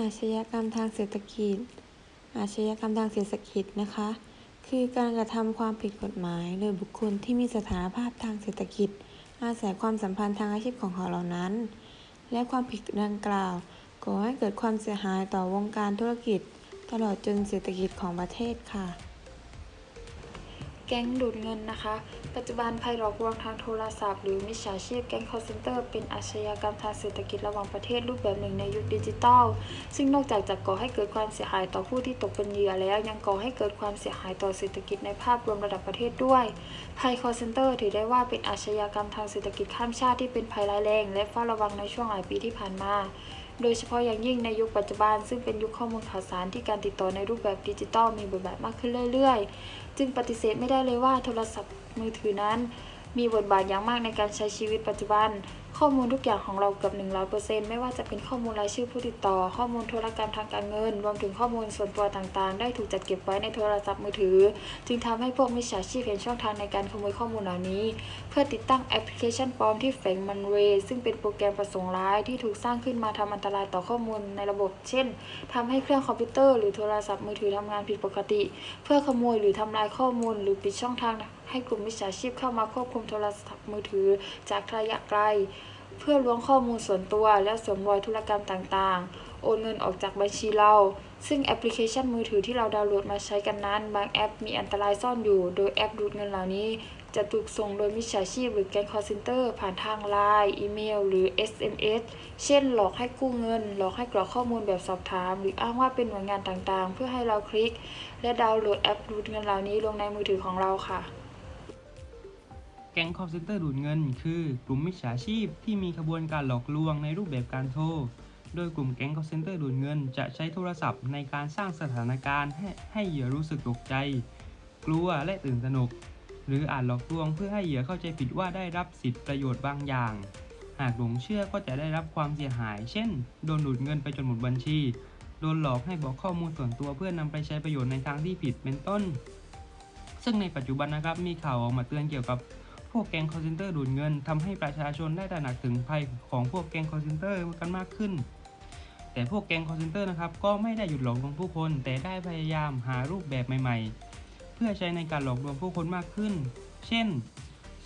อาชญากรรมทางเศรษฐกิจ อาชญากรรมทางเศรษฐกิจนะคะ คือการกระทำความผิดกฎหมาย โดยบุคคลที่มีสถานภาพทางเศรษฐกิจ อาศัยความสัมพันธ์ทางอาชีพของเขาเหล่านั้น และความผิดดังกล่าวก่อให้เกิดความเสียหายต่อวงการธุรกิจ ตลอดจนเศรษฐกิจของประเทศค่ะ แก๊งดูดเงินนะคะ ปัจจุบันภัยหลอกลวงทางโทรศัพท์หรือมิจฉาชีพแก๊ง call center เป็นอาชญากรรมทางเศรษฐกิจระหว่างประเทศรูปแบบหนึ่งในยุคดิจิทัล ซึ่งนอกจากจะก่อให้เกิดความเสียหายต่อผู้ที่ตกเป็นเหยื่อแล้ว ยังก่อให้เกิดความเสียหายต่อเศรษฐกิจในภาพรวมระดับประเทศด้วยภัย call center ถือได้ว่าเป็นอาชญากรรมทางเศรษฐกิจข้ามชาติที่เป็นภัยร้ายแรง และเฝ้าระวังในช่วงหลายปีที่ผ่านมา โดยเฉพาะอย่างยิ่งในยุคปัจจุบัน ซึ่งเป็นยุคข้อมูลข่าวสารที่การติดต่อในรูปแบบดิจิทัลมีบทบาทมากขึ้นเรื่อยๆ จึงปฏิเสธไม่ได้เลยว่าโทรศัพท์มือถือนั้น มีบทบาทอย่างมากในการใช้ชีวิตปัจจุบัน ข้อมูลทุกอย่างของเราเกือบ 100%ไม่ว่าจะเป็นข้อมูลรายชื่อผู้ติดต่อ ข้อมูลโทรกรรมทางการเงิน รวมถึงข้อมูลส่วนตัวต่างๆ ได้ถูกจัดเก็บไว้ในโทรศัพท์มือถือ จึงทำให้พวกมิจฉาชีพเห็นช่องทางในการขโมยข้อมูลเหล่านี้ เพื่อติดตั้งแอปพลิเคชันปลอมที่แฝงมันเรย์ซึ่งเป็นโปรแกรมประสงค์ร้ายที่ถูกสร้างขึ้นมาทำอันตรายต่อข้อมูลในระบบ เช่นทำให้เครื่องคอมพิวเตอร์หรือโทรศัพท์มือถือทำงานผิดปกติ เพื่อขโมยหรือทำลายข้อมูล หรือปิดช่องทางให้กลุ่มมิจฉาชีพเข้ามาควบคุมโทรศัพท์มือถือจากระยะไกล เพื่อล้วงข้อมูลส่วนตัวและสวมรอยธุรกรรมต่างๆ โอนเงินออกจากบัญชีเรา ซึ่งแอปพลิเคชันมือถือที่เราดาวน์โหลดมาใช้กันนั้น บางแอปมีอันตรายซ่อนอยู่ โดยแอปดูดเงินเหล่านี้ จะถูกส่งโดยมิจฉาชีพหรือแก๊ง call center ผ่านทางไลน์อีเมล หรือ SMS เช่น หลอกให้กู้เงิน หลอกให้กรอกข้อมูลแบบสอบถาม หรืออ้างว่าเป็นหน่วยงานต่างๆ เพื่อให้เราคลิก และดาวน์โหลดแอปดูดเงินเหล่านี้ลงในมือถือของเราค่ะ แก๊ง call center ดูดเงิน คือกลุ่มมิจฉาชีพที่มีขบวนการหลอกลวงในรูปแบบการโทร โดยกลุ่มแก๊ง call center ดูดเงิน จะใช้โทรศัพท์ในการสร้างสถานการณ์ให้ให้เหยื่อรู้สึกตกใจ กลัวและตื่นตระหนกหรืออาจหลอกลวงเพื่อให้เหยื่อเข้าใจผิดว่าได้รับสิทธิประโยชน์บางอย่าง หากหลงเชื่อก็จะได้รับความเสียหาย เช่น โดนดูดเงินไปจนหมดบัญชี โดนหลอกให้บอกข้อมูลส่วนตัวเพื่อนำไปใช้ประโยชน์ในทางที่ผิดเป็นต้น ซึ่งในปัจจุบันนะครับมีข่าวออกมาเตือนเกี่ยวกับ วกแก๊ง call center ดูดเงินทำให้ประชาชนได้ตระหนักถึงภัยของพวกแก๊ง call center กันมากขึ้น แต่พวกแก๊ง call center นะครับก็ไม่ได้หยุดหลอกลวงผู้คน แต่ได้พยายามหารูปแบบใหม่ๆ เพื่อใช้ในการหลอกลวงผู้คนมากขึ้น เช่น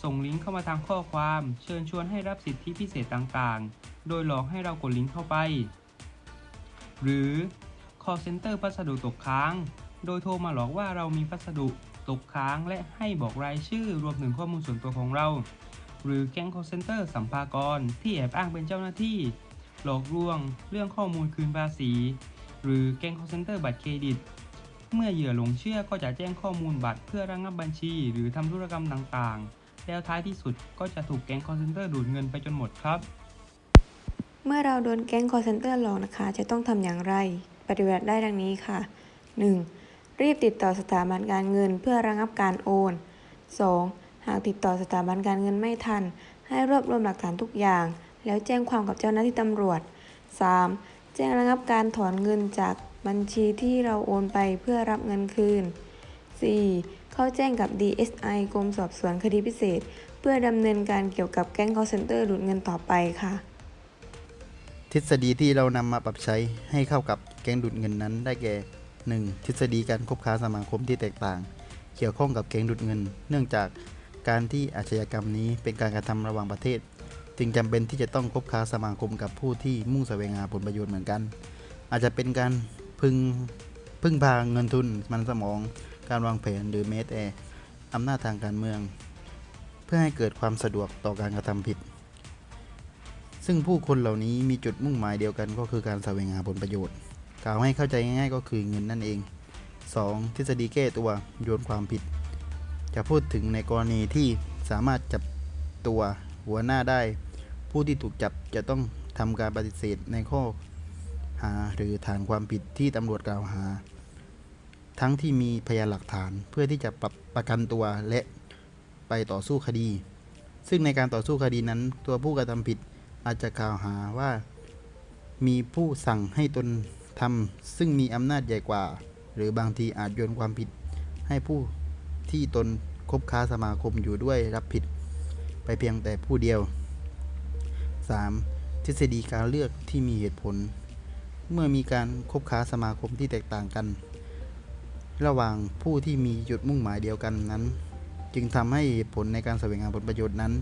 ส่งลิงก์เข้ามาทางข้อความ เชิญชวนให้รับสิทธิพิเศษต่างๆ โดยหลอกให้เรากดลิงก์เข้าไป หรือ call center พัสดุตกค้าง โดยโทรมาหลอกว่าเรามีพัสดุ ตกค้างและให้บอกรายชื่อรวมถึงข้อมูลส่วนตัวของเรา หรือแก๊ง call center สัมภากรที่แอบอ้างเป็นเจ้าหน้าที่ หลอกลวง เรื่องข้อมูลคืนภาษี หรือแก๊ง call center บัตรเครดิต เมื่อเหยื่อหลงเชื่อก็จะแจ้งข้อมูลบัตรเพื่อระงับบัญชี หรือทำธุรกรรมต่างๆ แล้วท้ายที่สุดก็จะถูกแก๊ง call center ดูดเงินไปจนหมดครับ เมื่อเราโดนแก๊ง call center หลอกนะคะ จะต้องทำอย่างไร ปฏิบัติได้ดังนี้ค่ะ 1. รีบติดต่อสถาบันการเงินเพื่อระงับการโอน 2. หากติดต่อสถาบันการเงินไม่ทัน ให้รวบรวมหลักฐานทุกอย่าง แล้วแจ้งความกับเจ้าหน้าที่ตำรวจ 3. แจ้งระงับการถอนเงินจากบัญชีที่เราโอนไปเพื่อรับเงินคืน 4. เข้าแจ้งกับ DSI กรมสอบสวนคดีพิเศษ เพื่อดำเนินการเกี่ยวกับแก๊ง call center ดูดเงินต่อไปค่ะ ทฤษฎีที่เรานำมาปรับใช้ให้เข้ากับแก๊งดูดเงินนั้นได้แก่ 1. ทฤษฎีการคบค้าสมาคมที่แตกต่าง เกี่ยวข้องกับแก๊งดูดเงิน เนื่องจากการที่อาชญากรรมนี้เป็นการกระทำระหว่างประเทศ จึงจำเป็นที่จะต้องคบค้าสมาคมกับผู้ที่มุ่งแสวงหาผลประโยชน์เหมือนกัน อาจจะเป็นการพึงพึ่งพาเงินทุนมันสมอง การวางแผนหรือแม้แต่อำนาจทางการเมือง เพื่อให้เกิดความสะดวกต่อการกระทำผิด ซึ่งผู้คนเหล่านี้มีจุดมุ่งหมายเดียวกันก็คือการแสวงหาผลประโยชน์ กล่าวให้เข้าใจง่ายๆก็คือเงินนั่นเอง 2. ทฤษฎีแก้ตัวโยนความผิด จะพูดถึงในกรณีที่สามารถจับตัวหัวหน้าได้ ผู้ที่ถูกจับจะต้องทำการปฏิเสธในข้อหาหรือฐานความผิดที่ตำรวจกล่าวหา ทั้งที่มีพยานหลักฐานเพื่อที่จะปรับประกันตัวและไปต่อสู้คดี ซึ่งในการต่อสู้คดีนั้น ตัวผู้กระทำผิดอาจจะกล่าวหาว่า มีผู้สั่งให้ตน ทำซึ่งมีอำนาจใหญ่กว่า หรือบางทีอาจโยนความผิดให้ผู้ที่ตนคบค้าสมาคมอยู่ด้วยรับผิด ไปเพียงแต่ผู้เดียว 3. ทฤษฎีการเลือกที่มีเหตุผล เมื่อมีการคบค้าสมาคมที่แตกต่างกัน ระหว่างผู้ที่มีจุดมุ่งหมายเดียวกันนั้น จึงทำให้เหตุผลในการแสวงหาผลประโยชน์นั้น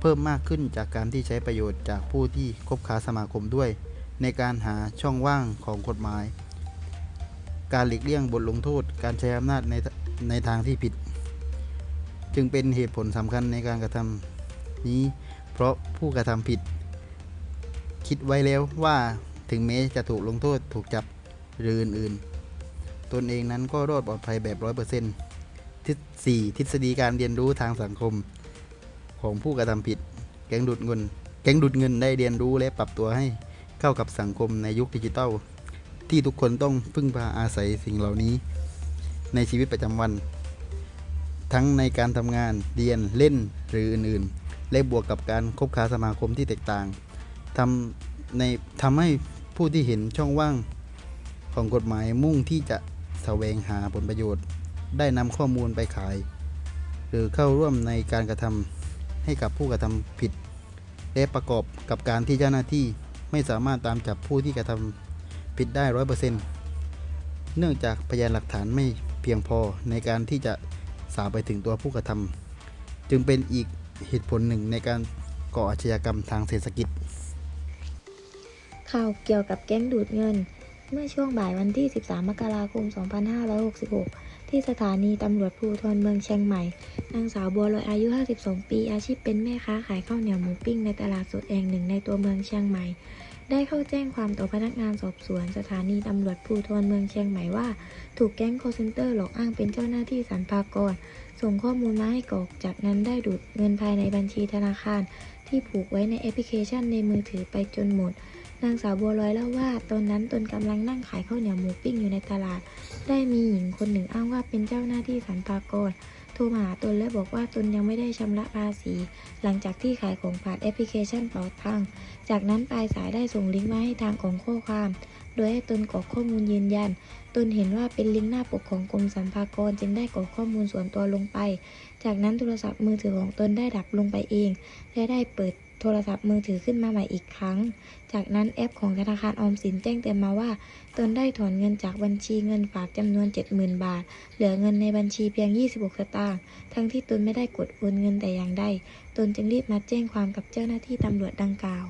เพิ่มมากขึ้นจากการที่ใช้ประโยชน์จากผู้ที่คบค้าสมาคมด้วย ในการหาช่องว่างของกฎหมาย การหลีกเลี่ยงบทลงโทษ การใช้อำนาจในในทางที่ผิด จึงเป็นเหตุผลสำคัญในการกระทำนี้ เพราะผู้กระทำผิด คิดไว้แล้วว่าถึงแม้จะถูกลงโทษถูกจับหรืออื่นๆ ตนเองนั้นก็รอดปลอดภัยแบบร้อยเปอร์เซ็นต์ทฤษสี่ทฤษฎีการเรียนรู้ทางสังคม ของผู้กระทำผิด แก๊งดูดเงิน แก๊งดูดเงินได้เรียนรู้และปรับตัวให้ เข้ากับสังคมในยุคดิจิทัล ที่ทุกคนต้องพึ่งพาอาศัยสิ่งเหล่านี้ ในชีวิตประจำวัน ทั้งในการทำงานเรียนเล่นหรืออื่นๆ และบวกกับการคบค้าสมาคมที่แตกต่างทำในทำให้ผู้ที่เห็นช่องว่างของกฎหมายมุ่งที่จะแสวงหาผลประโยชน์ ได้นำข้อมูลไปขาย หรือเข้าร่วมในการกระทำให้กับผู้กระทำผิด และประกอบกับการที่เจ้าหน้าที่ ไม่สามารถตามจับผู้ที่กระทำผิดได้ร้อยเปอร์เซ็นต์เนื่องจากพยานหลักฐานไม่เพียงพอในการที่จะสาวไปถึงตัวผู้กระทำจึงเป็นอีกเหตุผลหนึ่งในการก่ออาชญากรรมทางเศรษฐกิจ ข่าวเกี่ยวกับแก๊งดูดเงิน เมื่อช่วงบ่ายวันที่ 13 มกราคม 2566 ที่สถานีตำรวจภูธรเมืองเชียงใหม่ นางสาวบัวลอยอายุ 52 ปี อาชีพเป็นแม่ค้าขายข้าวเหนียวหมูปิ้งในตลาดสดแห่งหนึ่งในตัวเมืองเชียงใหม่ ได้เข้าแจ้งความต่อพนักงานสอบสวน สถานีตำรวจภูธรเมืองเชียงใหม่ว่า ถูกแก๊ง call center หลอกอ้างเป็นเจ้าหน้าที่สรรพากร ส่งข้อมูลมาให้กรอก จากนั้นได้ดูดเงินภายในบัญชีธนาคาร ที่ผูกไว้ในแอปพลิเคชันในมือถือไปจนหมด นางสาวบัวลอยเล่าว่าตอนนั้นตนกำลังนั่งขายข้าวเหนียวหมูปิ้งอยู่ในตลาด ได้มีหญิงคนหนึ่งอ้างว่าเป็นเจ้าหน้าที่สรรพากรโทรมาหาตนและบอกว่าตนยังไม่ได้ชำระภาษี หลังจากที่ขายของผ่านแอปพลิเคชันเป๋าตังจากนั้นปลายสายได้ส่งลิงก์มาให้ทางของข้อความ โดยให้ตนกรอกข้อมูลยืนยัน ตนเห็นว่าเป็นลิงก์หน้าปกของกรมสรรพากรจึงได้กรอกข้อมูลส่วนตัวลงไป จากนั้นโทรศัพท์มือถือของตนได้ดับลงไปเอง และได้เปิด โทรศัพท์มือถือขึ้นมาใหม่อีกครั้ง จากนั้นแอปของธนาคารออมสินแจ้งเตือนมาว่า ตนได้ถอนเงินจากบัญชีเงินฝากจำนวน 70,000 บาท เหลือเงินในบัญชีเพียง 26 สตางค์ ทั้งที่ตนไม่ได้กดโอนเงินแต่อย่างใด ตนจึงรีบมาแจ้งความกับเจ้าหน้าที่ตำรวจดังกล่าว